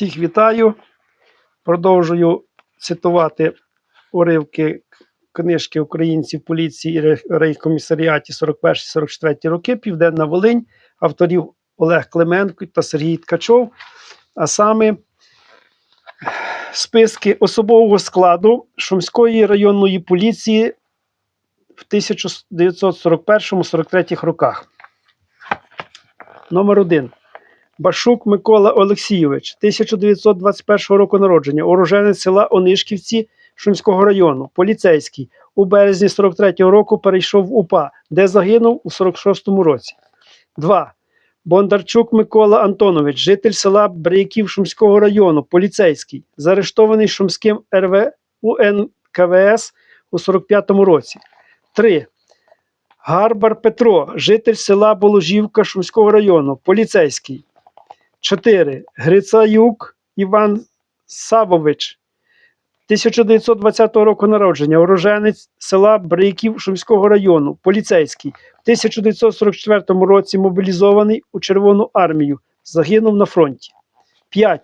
Всіх вітаю. Продовжую цитувати уривки книжки українців поліції і ре- рейкомісаріаті 41-44 роки, Південна Волинь, авторів Олег Клименко та Сергій Ткачов. А саме списки особового складу Шумської районної поліції в 1941-43 роках. Номер 1. Башук Микола Олексійович, 1921 року народження, уроженець села Онишківці Шумського району, поліцейський. У березні 43-го року перейшов в УПА, де загинув у 46-му році. 2. Бондарчук Микола Антонович, житель села Бриків Шумського району, поліцейський, заарештований Шумським РВ УНКВС у 45-му році. 3. Гарбар Петро, житель села Боложівка Шумського району, поліцейський. 4. Грицаюк Іван Савович, 1920 року народження, уроженець села Бриків Шумського району, поліцейський. В 1944 році мобілізований у Червону армію, загинув на фронті. 5.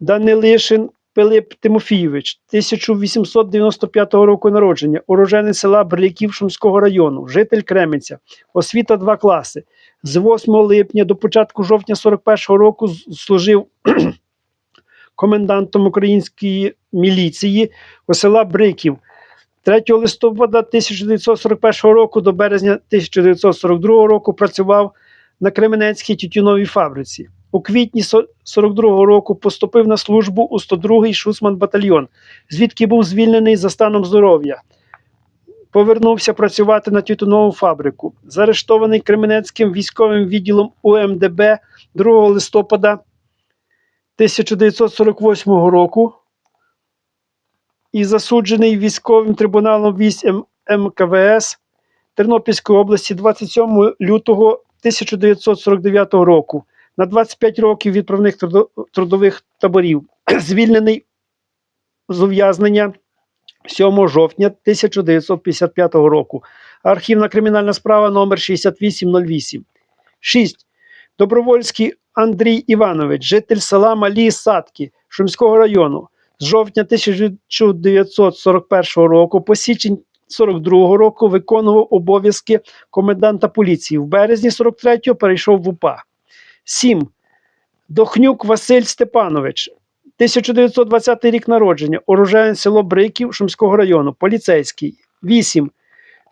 Данилишин Пилип Тимофійович, 1895 року народження, уроженець села Бриків Шумського району, житель Кременця, освіта 2 класи. З 8 липня до початку жовтня 41-го року служив комендантом української міліції у села Бриків. 3 листопада 1941 року до березня 1942 року працював на Кременецькій тютюновій фабриці. У квітні 42 року поступив на службу у 102-й Шусман батальйон, звідки був звільнений за станом здоров'я. Повернувся працювати на тютюнову фабрику. Заарештований Кременецьким військовим відділом УМДБ 2 листопада 1948 року і засуджений військовим трибуналом військ МКВС Тернопільської області 27 лютого 1949 року на 25 років відправних трудових таборів, звільнений з ув'язнення 7 жовтня 1955 року. Архівна кримінальна справа номер 6808. 6. Добровольський Андрій Іванович, житель села Малі Садки Шумського району. З жовтня 1941 року по січень 42 року виконував обов'язки коменданта поліції. В березні 43-го перейшов в УПА. 7. Дохнюк Василь Степанович, 1920 рік народження, уроженець село Бриків Шумського району, поліцейський. 8.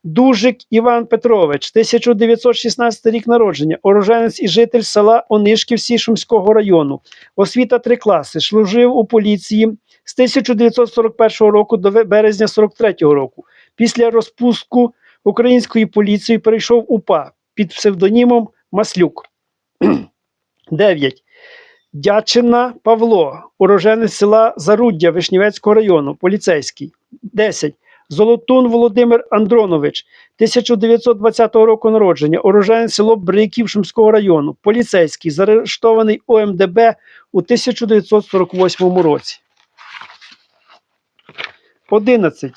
Дужик Іван Петрович, 1916 рік народження, уроженець і житель села Онишківці Шумського району. Освіта 3 класи. Служив у поліції з 1941 року до березня 43-го року. Після розпуску української поліції перейшов УПА під псевдонімом Маслюк. 9. Дячина Павло, уроженець села Заруддя Вишнівецького району, поліцейський. 10. Золотун Володимир Андронович, 1920 року народження, уроженець село Бриків Шумського району, поліцейський, заарештований ОМДБ у 1948 році. 11.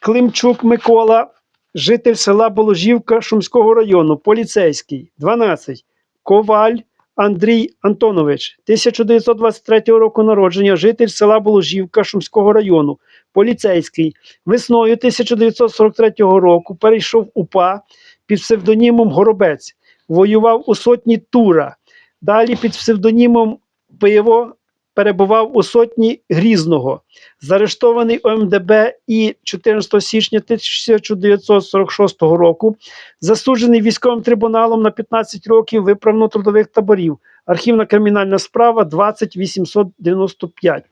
Климчук Микола, житель села Боложівка Шумського району, поліцейський. 12. Коваль Андрій Антонович, 1923 року народження, житель села Боложівка Шумського району, поліцейський. Весною 1943 року перейшов УПА під псевдонімом Горобець, воював у сотні Тура. Далі під псевдонімом Пиво перебував у сотні Грізного. Заарештований ОМДБ і 14 січня 1946 року засуджений військовим трибуналом на 15 років виправно-трудових таборів. Архівна кримінальна справа 20895.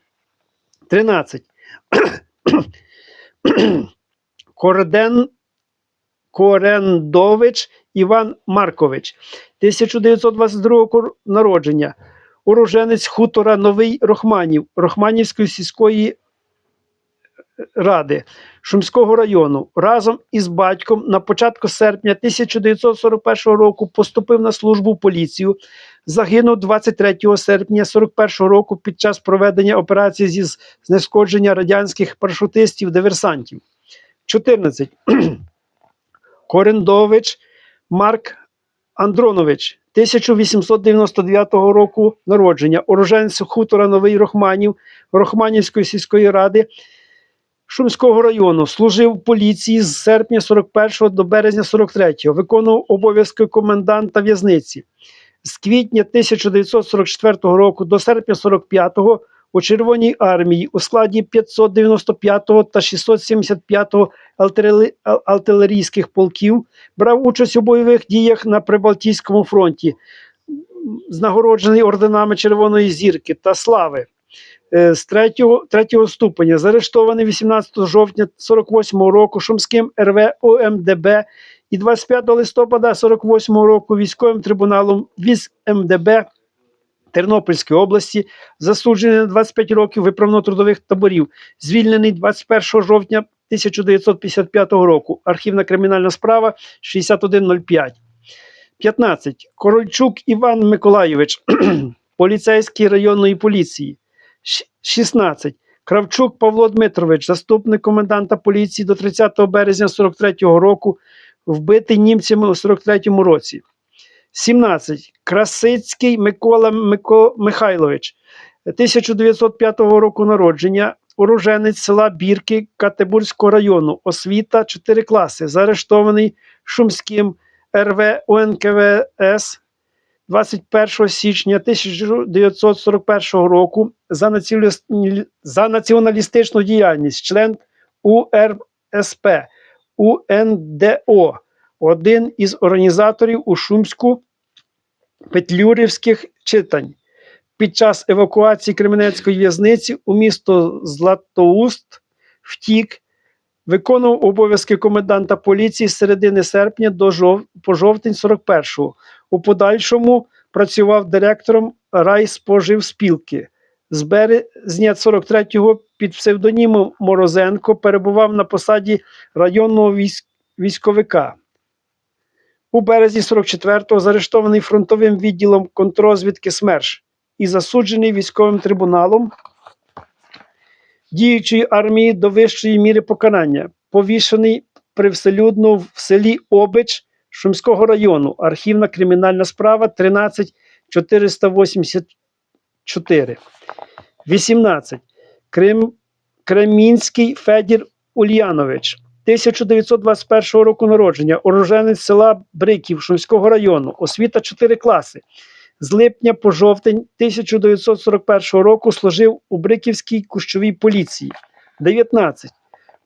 13. Корден Корендович Іван Маркович, 1922 року народження, уроженець хутора Новий Рохманів, Рохманівської сільської ради Шумського району. Разом із батьком на початку серпня 1941 року поступив на службу в поліцію. Загинув 23 серпня 41 року під час проведення операції зі знешкодження радянських парашутистів-диверсантів. 14. Корендович Марк Андронович, 1899 року народження, уроженець хутора Новий Рохманів Рохманівської сільської ради Шумського району. Служив в поліції з серпня 41 до березня 43-го, виконував обов'язки коменданта в'язниці. З квітня 1944 року до серпня 45 у Червоній армії у складі 595 та 675 артилери- а- артилерійських полків брав участь у бойових діях на Прибалтійському фронті, з нагороджений орденами Червоної зірки та слави. Е, З третього, третього ступеня заарештований 18 жовтня 48 року Шумським РВ ОМДБ і 25 листопада 48 року військовим трибуналом військ МДБ Тернопільської області, засуджений на 25 років виправно-трудових таборів, звільнений 21 жовтня 1955 року. Архівна кримінальна справа 6105. 15. Корольчук Іван Миколайович, поліцейський районної поліції. 16. Кравчук Павло Дмитрович, заступник коменданта поліції до 30 березня 43-го року, вбитий німцями у 43-му році. 17. Красицький Микола Мико... Михайлович, 1905 року народження, уроженець села Бірки Катебурського району, освіта. 4 класи, заарештований Шумським РВ УНКВС 21 січня 1941 року за, націоналіс- за націоналістичну діяльність, член УРСП, УНДО, один із організаторів у Шумську петлюрівських читань. Під час евакуації Кременецької в'язниці у місто Златоуст втік, виконував обов'язки коменданта поліції з середини серпня до жов... по жовтень 41-го. У подальшому працював директором райспоживспілки. З березня 43-го під псевдонімом Морозенко перебував на посаді районного військ... військовика. У березні 44-го заарештований фронтовим відділом контррозвідки СМЕРШ і засуджений військовим трибуналом діючої армії до вищої міри покарання, повішений привселюдно в селі Обич Шумського району. Архівна кримінальна справа 13484. 18. Крим... Кремінський Федір Ульянович. 1921 року народження, уроженець села Бриків Шумського району, освіта 4 класи. З липня по жовтень 1941 року служив у Бриківській кущовій поліції. 19.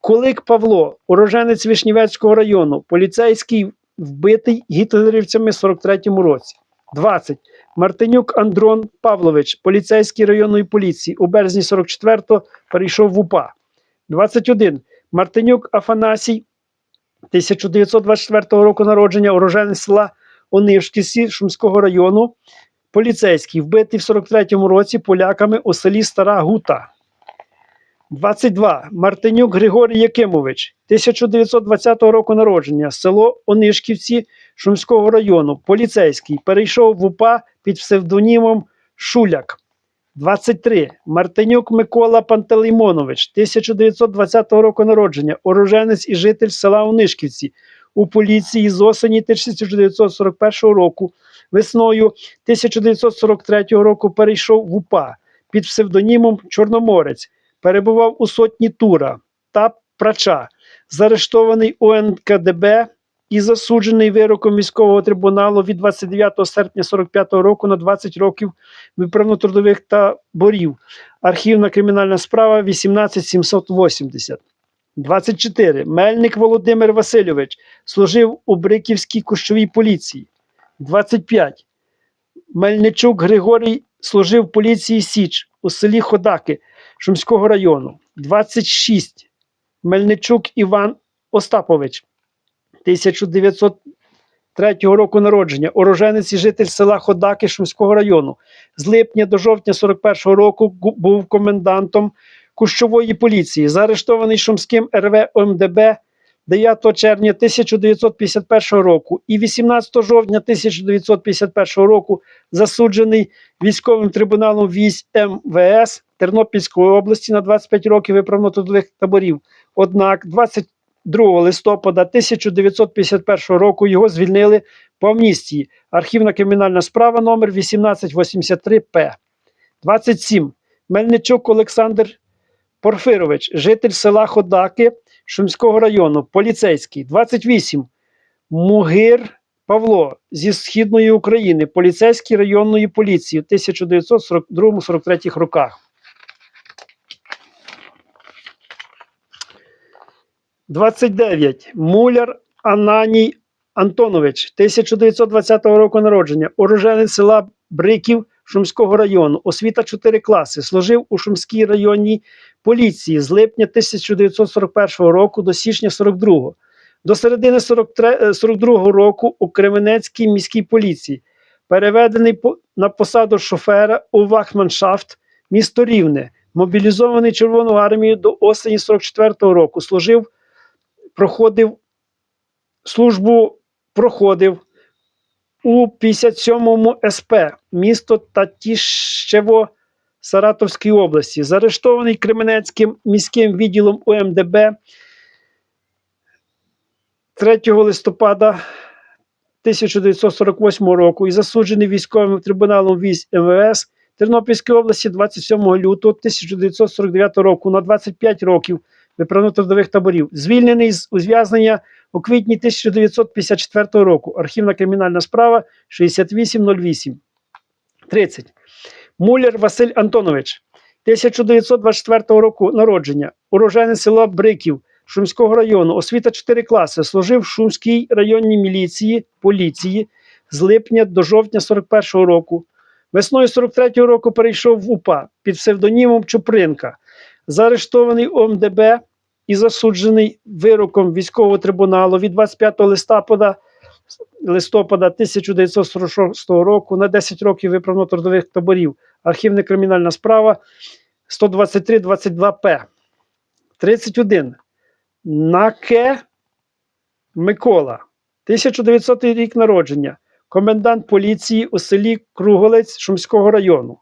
Кулик Павло, уроженець Вишнівецького району, поліцейський вбитий гітлерівцями в 43-му році. 20. Мартинюк Андрон Павлович, поліцейський районної поліції, у березні 44-го перейшов в УПА. 21. Мартинюк Афанасій, 1924 року народження, уроженець села Онишкісі Шумського району, поліцейський, вбитий в 43-му році поляками у селі Стара Гута. 22. Мартинюк Григорій Якимович, 1920 року народження, село Онишківці Шумського району, поліцейський, перейшов в УПА під псевдонімом Шуляк. 23. Мартинюк Микола Пантелеймонович, 1920 року народження, уроженець і житель села Онишківці, у поліції з осені 1941 року. Весною 1943 року перейшов в УПА під псевдонімом Чорноморець, перебував у сотні Тура та Прача, заарештований УНКДБ і засуджений вироком міського трибуналу від 29 серпня 45 року на 20 років виправно-трудових таборів. Архівна кримінальна справа 18780. 24. Мельник Володимир Васильович служив у Бриківській кущовій поліції. 25. Мельничук Григорій служив в поліції Січ у селі Ходаки Шумського району. 26. Мельничук Іван Остапович 1903 року народження, уроженець і житель села Ходаки Шумського району. З липня до жовтня 41 року був комендантом Кущової поліції, заарештований Шумським РВ ОМДБ 9 червня 1951 року і 18 жовтня 1951 року засуджений військовим трибуналом військ МВС Тернопільської області на 25 років виправно-трудових таборів. Однак 20 2 листопада 1951 року його звільнили по амністії. Архівна кримінальна справа номер 1883П. 27. Мельничук Олександр Порфирович, житель села Ходаки Шумського району, поліцейський. 28. Мугир Павло зі Східної України, поліцейський районної поліції в 1942-43 роках. 29. Муляр Ананій Антонович, 1920 року народження, уроженець села Бриків Шумського району, освіта 4 класи, служив у Шумській районній поліції з липня 1941 року до січня 42-го. до середини 43, е, 42 року у Кременецькій міській поліції, переведений на посаду шофера у Вахманшафт, місто Рівне, мобілізований Червоною армією до осені 44-го року, служив, проходив службу проходив у 57-му СП місто Татіщево Саратовської області, заарештований Кременецьким міським відділом УМДБ 3 листопада 1948 року і засуджений військовим трибуналом військ МВС Тернопільської області 27 лютого 1949 року. На 25 років виправно трудових таборів, звільнений з ув'язнення у квітні 1954 року. Архівна кримінальна справа 6808. 30. Муляр Василь Антонович, 1924 року народження, уроженець села Бриків Шумського району, освіта 4 класи, служив в Шумській районній міліції, поліції з липня до жовтня 41-го року. Весною 43-го року перейшов в УПА під псевдонімом Чупринка, заарештований ОМДБ і засуджений вироком військового трибуналу від 25 листопада листопада 1946 року на 10 років виправно-трудових таборів. Архівна кримінальна справа 123-22П. 31. Наке Микола. 1900 рік народження. Комендант поліції у селі Круголець Шумського району.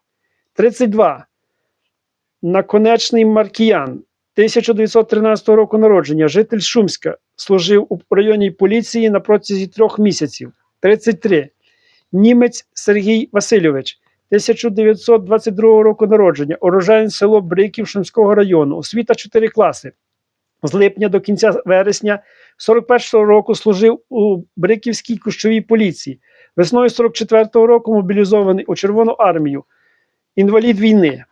32. Наконечний Маркіян. 1913 року народження, житель Шумська, служив у районній поліції на протязі трьох місяців. 33. Німець Сергій Васильович, 1922 року народження, уроженець село Бриків Шумського району, освіта 4 класи. З липня до кінця вересня 41-го року служив у Бриківській кущовій поліції. Весною 44-го року мобілізований у Червону армію. Інвалід війни.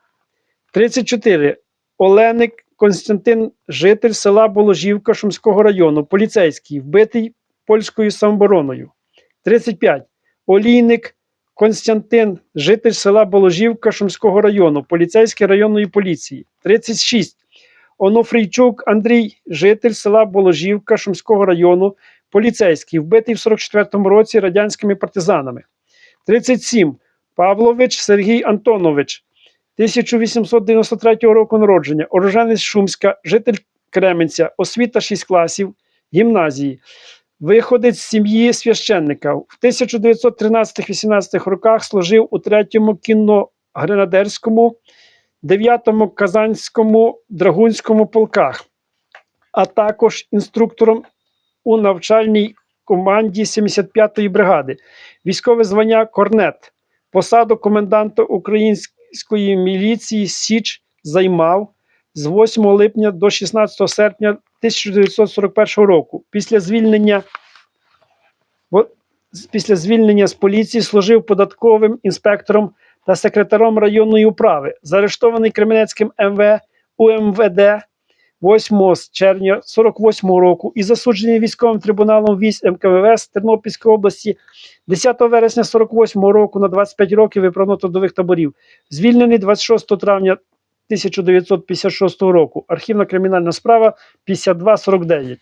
34. Оленик Константин, житель села Боложівка Шумського району, поліцейський, вбитий польською самообороною. 35. Олійник Константин, житель села Боложівка Шумського району, поліцейський районної поліції. 36. Онофрійчук Андрій, житель села Боложівка Шумського району, поліцейський, вбитий в 44-му році радянськими партизанами. 37. Павлович Сергій Антонович, 1893 року народження, уроженець Шумська, житель Кременця, освіта 6 класів, гімназії, виходець з сім'ї священника. В 1913-18 роках служив у 3-му кінно-гренадерському, 9-му Казанському драгунському полках, а також інструктором у навчальній команді 75-ї бригади, військове звання Корнет, посаду коменданта української міліції Січ займав з 8 липня до 16 серпня 1941 року. Після звільнення після звільнення з поліції служив податковим інспектором та секретаром районної управи, заарештований Кременецьким МВ УМВД 8 червня 48 року і засуджений військовим трибуналом військ МКВС Тернопільської області 10 вересня 48 року на 25 років виправно-трудових таборів. Звільнений 26 травня 1956 року. Архівна кримінальна справа 5249.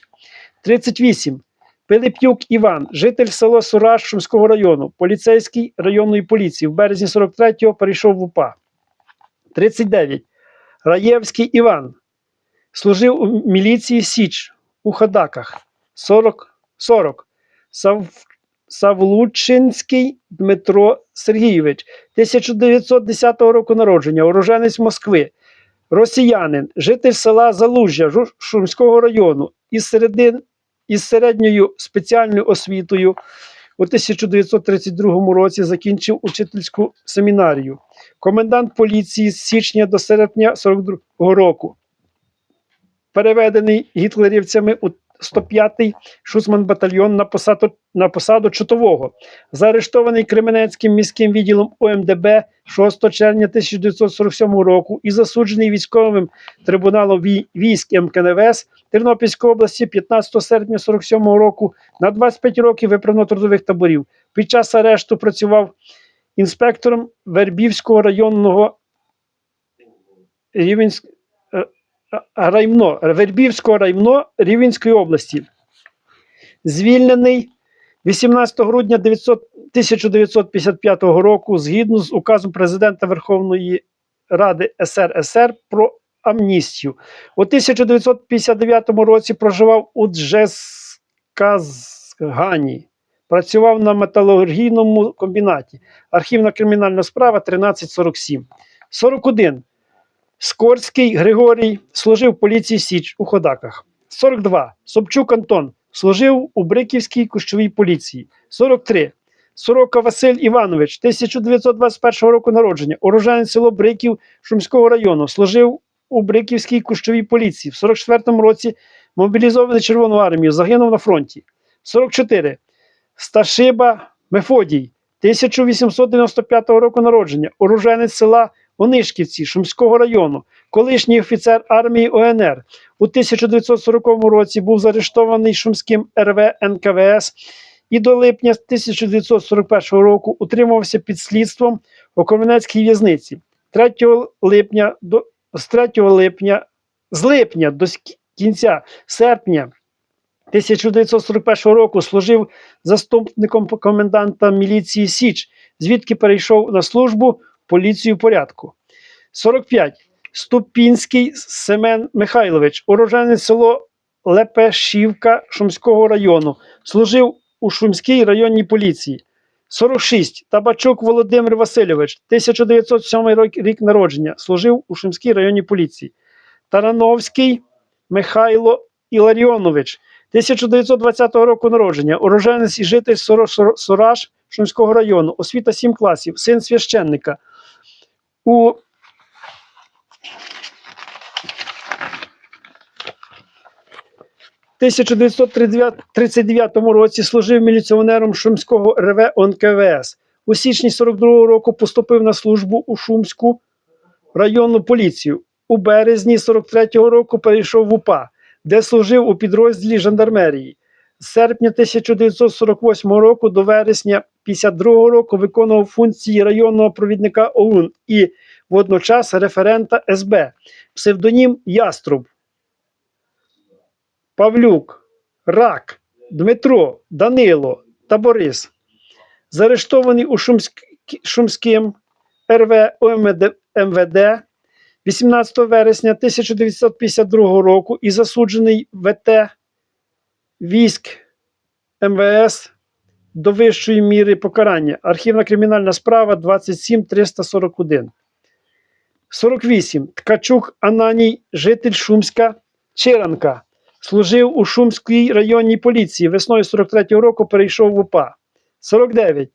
38. Пилип'юк Іван, житель село Сураж Шумського району, поліцейський районної поліції. В березні 43-го перейшов в УПА. 39. Раєвський Іван. Служив у міліції Січ у Хадаках. 40. 40. Сав, Савлучинський Дмитро Сергійович, 1910 року народження, уроженець Москви, росіянин, житель села Залужжя Шумського району, із, середин, із середньою спеціальною освітою. У 1932 році закінчив учительську семінарію. Комендант поліції з січня до серпня 42 року. Переведений гітлерівцями у 105-й Шуцман батальйон на посаду, на посаду чутового. Заарештований Кременецьким міським відділом ОМДБ 6 червня 1947 року і засуджений військовим трибуналом військ МКНВС Тернопільської області 15 серпня 47 року на 25 років виправно-трудових таборів. Під час арешту працював інспектором Вербівського районного Рівенськ... райно, Вербівського райно Рівенської області. Звільнений 18 грудня 900 1955 року згідно з указом президента Верховної Ради СРСР про амністію. У 1959 році проживав у Джесказгані. Працював на металургійному комбінаті. Архівна кримінальна справа 1347. 41. Скорський Григорій служив поліції Січ у Ходаках. 42. Собчук Антон служив у Бриківській кущовій поліції. 43. Сорока Василь Іванович, 1921 року народження, уроженець село Бриків Шумського району, служив у Бриківській кущовій поліції. В 44-му році мобілізований Червону армію, загинув на фронті. 44. Сташиба Мефодій, 1895 року народження, уроженець села Онишківці Шумського району, колишній офіцер армії ОНР. У 1940 році був заарештований Шумським РВ НКВС і до липня 1941 року утримувався під слідством у Кам'янецькій в'язниці. 3 липня до з 3 липня з липня до кінця серпня 1941 року служив заступником коменданта міліції Січ, звідки перейшов на службу поліцію порядку. 45. Ступінський Семен Михайлович, уроженець село Лепешівка Шумського району, служив у Шумській районній поліції. 46. Табачук Володимир Васильович, 1907 рік народження, служив у Шумській районній поліції. Тарановський Михайло Іларіонович, 1920 року народження, уроженець і житель Сораж Шумського району, освіта 7 класів, син священника. У В 1939 році служив міліціонером Шумського РВ ОНКВС. У січні 42 року поступив на службу у Шумську районну поліцію. У березні 43-го року перейшов в УПА, де служив у підрозділі жандармерії. З серпня 1948 року до вересня 52 року виконував функції районного провідника ОУН і водночас референта СБ, псевдонім Яструб. Павлюк, Рак, Дмитро, Данило та Борис. Заарештований у Шумськ... Шумським РВ ОМД... МВД 18 вересня 1952 року і засуджений ВТ військ МВС до вищої міри покарання. Архівна кримінальна справа 27341. 48. Ткачук Ананій, житель Шумська, Чиранка. Служив у Шумській районній поліції. Весною 43-го року перейшов в УПА. 49.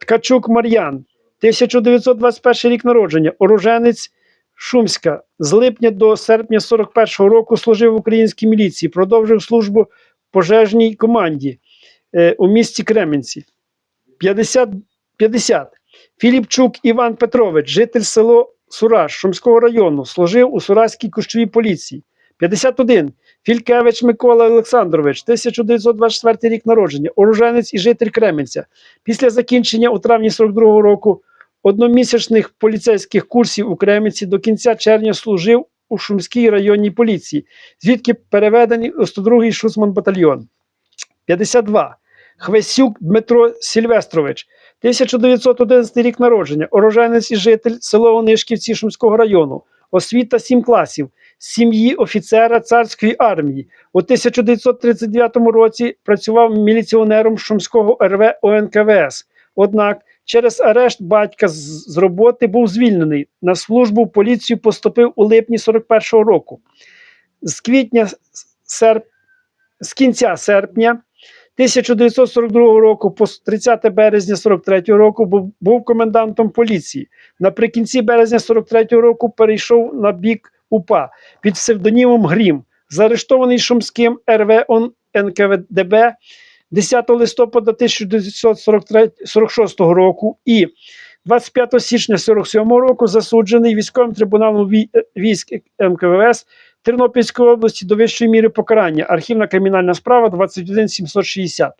Ткачук Мар'ян, 1921 рік народження, оруженець Шумська. З липня до серпня 41-го року служив в українській міліції, продовжив службу пожежній команді у місті Кременці. 50. 50. Філіпчук Іван Петрович, житель село Сураж Шумського району, служив у Суразькій кущовій поліції. 51. Фількевич Микола Олександрович, 1924 рік народження, оруженець і житель Кременця. Після закінчення у травні 42-го року одномісячних поліцейських курсів у Кременці до кінця червня служив у Шумській районній поліції, звідки переведений у 102-й Шуцман батальйон. 52. Хвесюк Дмитро Сільвестрович, 1911 рік народження, уроженець і житель село Онишківці Шумського району, освіта 7 класів, сім'ї офіцера царської армії. У 1939 році працював міліціонером Шумського РВ ОНКВС. Однак через арешт батька з роботи був звільнений. На службу в поліцію поступив у липні 41-го року. З квітня серп з кінця серпня 1942 року по 30 березня 43 року був, був комендантом поліції. Наприкінці березня 43 року перейшов на бік УПА під псевдонімом Грім, заарештований Шумським РВ НКВДБ 10 листопада 1946 року і 25 січня 47 року засуджений військовим трибуналом військ МКВС Тернопільської області до вищої міри покарання. Архівна кримінальна справа 21760.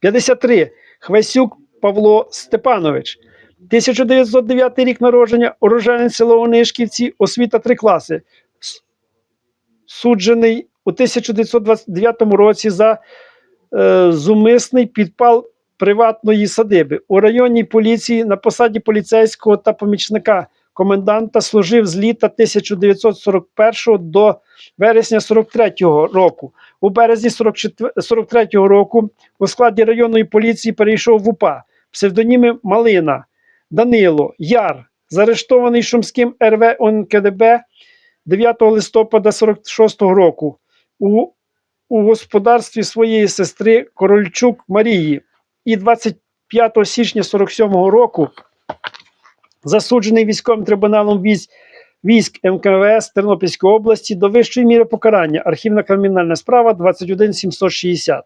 53. Хвесюк Павло Степанович. 1909 рік народження, уроженець село Онишківці, освіта 3 класи. Суджений у 1929 році за е, зумисний підпал приватної садиби. У районній поліції на посаді поліцейського та помічника коменданта служив з літа 1941 до вересня 43-го року. У березні 44 43 року у складі районної поліції перейшов в УПА. Псевдоніми Малина, Данило, Яр, заарештований Шумським РВ ОНКДБ 9 листопада 46-го року. У у господарстві своєї сестри Корольчук Марії і 25 січня 47 року засуджений військовим трибуналом військ, військ МКВС Тернопільської області до вищої міри покарання. Архівна кримінальна справа 21760.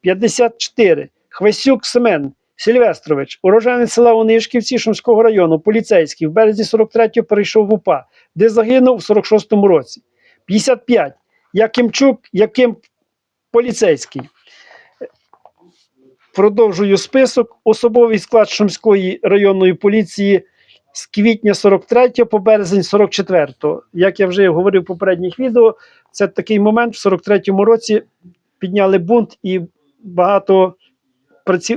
54. Хвесюк Семен Сільвестрович, уроженець села Онишківці Шумського району, поліцейський, в березні 43-го перейшов в УПА, де загинув у 46-му році. 55. Якимчук, Яким поліцейський. Продовжую список. Особовий склад Шумської районної поліції з квітня 43 по березень 44. Як я вже говорив в попередніх відео, це такий момент в 43-му році підняли бунт і багато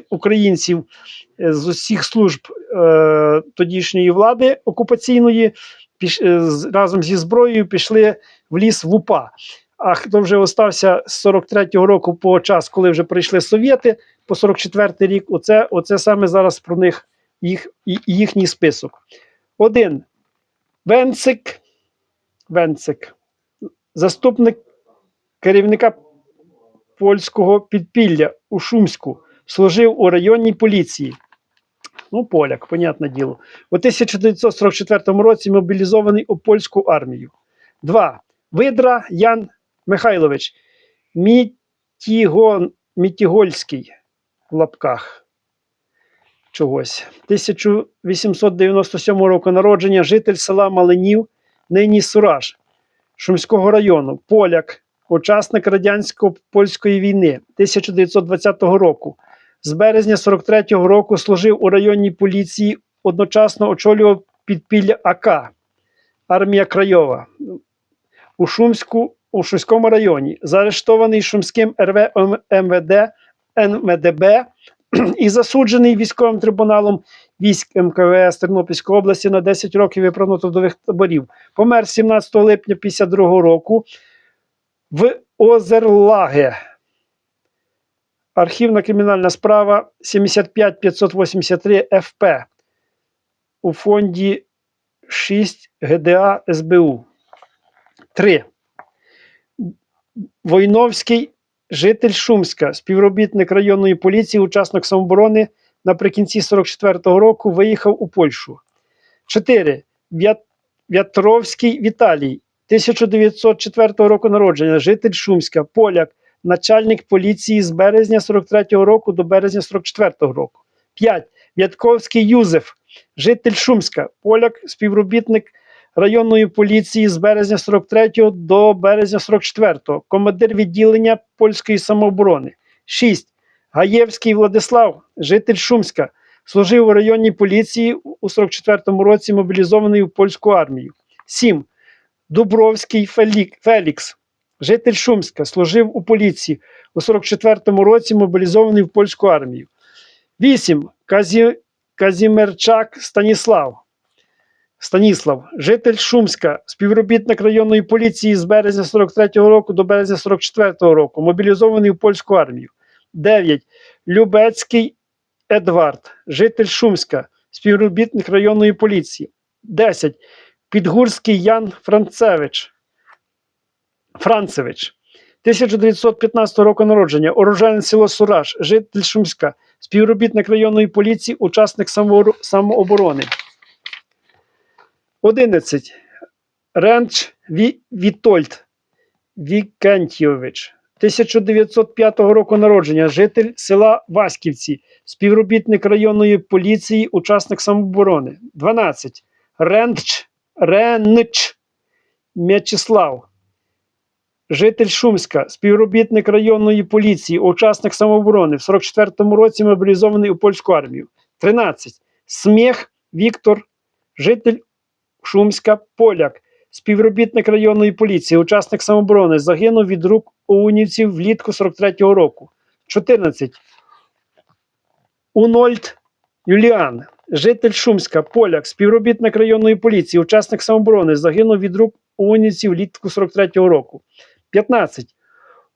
українців е, з усіх служб е, тодішньої влади окупаційної піш... е, разом зі зброєю пішли в ліс в УПА. А хто вже остався з 43-го року по час, коли вже прийшли совєти, по 44-й рік, оце, оце саме зараз про них їх, їхній список. Один. Венцик, Венцик, заступник керівника польського підпілля у Шумську, служив у районній поліції. Ну, поляк, понятне діло. У 1944 році мобілізований у польську армію. Два. Видра Ян Михайлович, Мітігон, Мітігольський в лапках чогось. 1897 року народження, житель села Малинів, нині Сураж, Шумського району, поляк, учасник радянсько-польської війни 1920 року. З березня 43-го року служив у районній поліції, одночасно очолював підпілля АК Армія Крайова у Шумську у Шумському районі, заарештований Шумським РВ МВД НМДБ і засуджений військовим трибуналом військ МКВС Тернопільської області на 10 років виправно трудових таборів. Помер 17 липня 52 року в Озерлаге. Архівна кримінальна справа 75583 ФП у фонді 6 ГДА СБУ. 3. Войновський житель Шумська, співробітник районної поліції, учасник самооборони наприкінці 44-го року виїхав у Польщу. 4. В'ят... В'ятровський Віталій, 1904 року народження, житель Шумська, поляк, начальник поліції з березня 43-го року до березня 44-го року. 5. В'ятковський Юзеф, житель Шумська, поляк, співробітник районної поліції з березня 43 до березня 44, командир відділення польської самооборони. 6. Гаєвський Владислав, житель Шумська, служив у районній поліції у 44-му році, мобілізований у польську армію. 7. Дубровський Фелік- Фелікс, житель Шумська, служив у поліції у 44-му році, мобілізований в польську армію. 8. Казі... Казімерчак Станіслав, Станіслав, житель Шумська, співробітник районної поліції з березня 43-го року до березня 44-го року, мобілізований в польську армію. 9. Любецький Едвард, житель Шумська, співробітник районної поліції. 10. Підгурський Ян Францевич. Францевич, 1915 року народження, уроженець село Сураж, житель Шумська, співробітник районної поліції, учасник самооборони. 11. Ренч Ві... Вітольд Вікентійович, 1905 року народження, житель села Васьківці, співробітник районної поліції, учасник самооборони. 12. Ренч Ренч М'ячеслав, житель Шумська, співробітник районної поліції, учасник самооборони. В 44-му році мобілізований у польську армію. 13. Сміх Віктор, житель Шумська, поляк, співробітник районної поліції, учасник самооборони, загинув від рук оунівців влітку 43-го року. 14. Унольд Юліан, житель Шумська, поляк, співробітник районної поліції, учасник самооборони, загинув від рук оунівців влітку 43-го року. 15.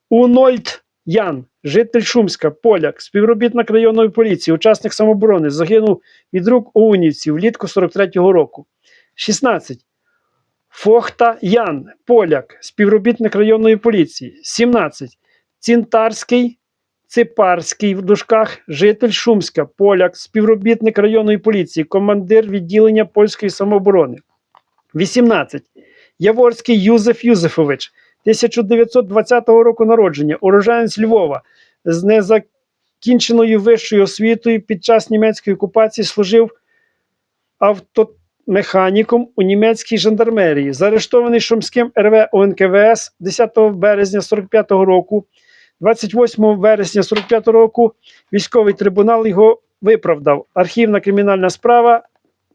Унольд Ян, житель Шумська, поляк, співробітник районної поліції, учасник самооборони, загинув від рук оунівців влітку 43-го року. 16. Фохта Ян, поляк, співробітник районної поліції. 17. Цінтарський, Ципарський в дужках, житель Шумська, поляк, співробітник районної поліції, командир відділення польської самооборони. 18. Яворський Юзеф Юзефович, 1920 року народження, уроженець Львова, з незакінченою вищою освітою під час німецької окупації служив автомеханіком у німецькій жандармерії, заарештований Шумським РВ УНКВС 10 березня 45-го року. 28 вересня 45-го року військовий трибунал його виправдав. Архівна кримінальна справа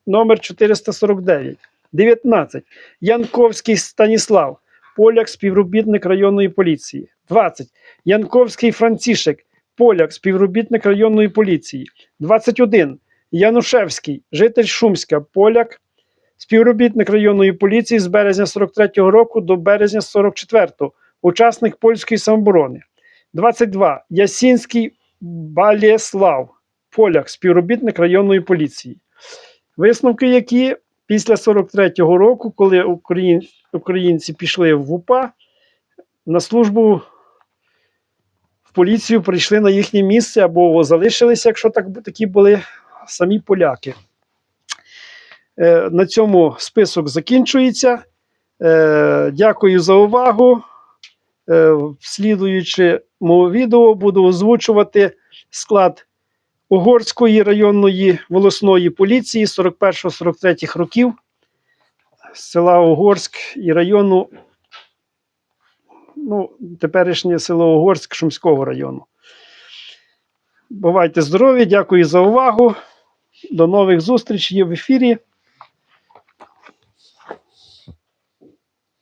номер 449. 19. Янковський Станіслав, поляк, співробітник районної поліції. 20. Янковський Францішек, поляк, співробітник районної поліції. 21. Янушевський, житель Шумська, поляк, співробітник районної поліції з березня 43-го року до березня 44-го, учасник польської самооборони. 22. Ясінський Балєслав, поляк, співробітник районної поліції. Висновки, які після 43-го року, коли україн- українці пішли в УПА, на службу в поліцію прийшли на їхнє місце або залишилися, якщо так, такі були самі поляки. Е, на цьому список закінчується. Е, дякую за увагу. Е, в слідуючому відео буду озвучувати склад Угорської районної волосної поліції 41-43 років села Угорськ і району, ну, теперішнє село Угорськ Шумського району. Бувайте здорові, дякую за увагу. До нових зустрічей в ефірі.